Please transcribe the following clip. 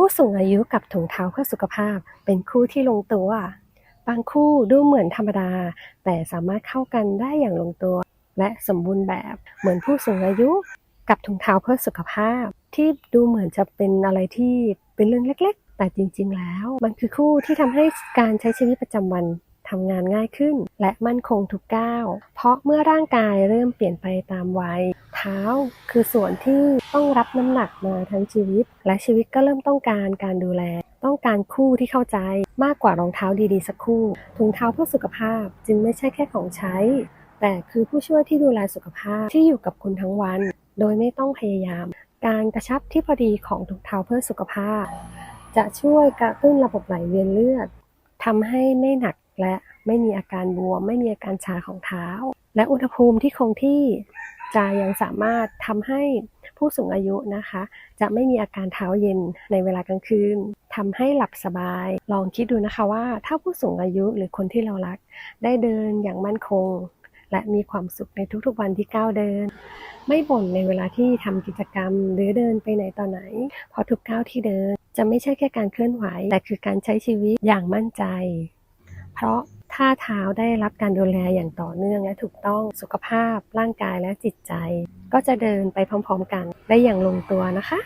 ผู้สูงอายุกับถุงเท้าเพื่อสุขภาพ เป็นคู่ที่ลงตัว บางคู่ดูเหมือนธรรมดา แต่สามารถเข้ากันได้อย่างลงตัว และสมบูรณ์แบบเหมือนผู้สูงอายุกับถุงเท้าเพื่อสุขภาพ ที่ดูเหมือนจะเป็นอะไรที่เป็นเรื่องเล็ก ๆ แต่จริง ๆ แล้ว มันคือคู่ที่ทำให้การใช้ชีวิตประจำวันทำงานง่ายขึ้น และมั่นคงทุกก้าว เพราะเมื่อร่างกายเริ่มเปลี่ยนไปตามวัย เท้า คือส่วนที่ต้องรับน้ำหนักมาทั้งชีวิต และชีวิตก็เริ่มต้องการการดูแล ต้องการคู่ที่เข้าใจมากกว่ารองเท้าดีๆสักคู่ถุงเท้าเพื่อสุขภาพจึงไม่ใช่แค่ของใช้ แต่คือผู้ช่วยที่ดูแลสุขภาพที่อยู่กับคุณทั้งวัน โดยไม่ต้องพยายาม การกระชับที่พอดีของถุงเท้าเพื่อสุขภาพ จะช่วยกระตุ้นระบบไหลเวียนเลือดทำให้ไม่หนักและไม่มีอาการบวม ไม่มีอาการชาของเท้า และอุณหภูมิที่คงที่ จะยังสามารถทำให้ผู้สูงอายุนะคะ จะไม่มีอาการเท้าเย็นในเวลากลางคืนทำให้หลับสบาย ลองคิดดูนะคะว่าถ้าผู้สูงอายุหรือคนที่เรารัก ได้เดินอย่างมั่นคง และมีความสุขในทุกๆวันที่ก้าวเดิน ไม่บ่นในเวลาที่ทำกิจกรรม หรือเดินไปไหนต่อไหน เพราะทุกก้าวที่เดิน จะไม่ใช่แค่การเคลื่อนไหว แต่คือการใช้ชีวิตอย่างมั่นใจ เพราะ ถ้าเท้าได้รับการดูแลอย่างต่อเนื่องและถูกต้องสุขภาพร่างกายและจิตใจ ก็จะเดินไปพร้อมๆกันได้อย่างลงตัวนะคะ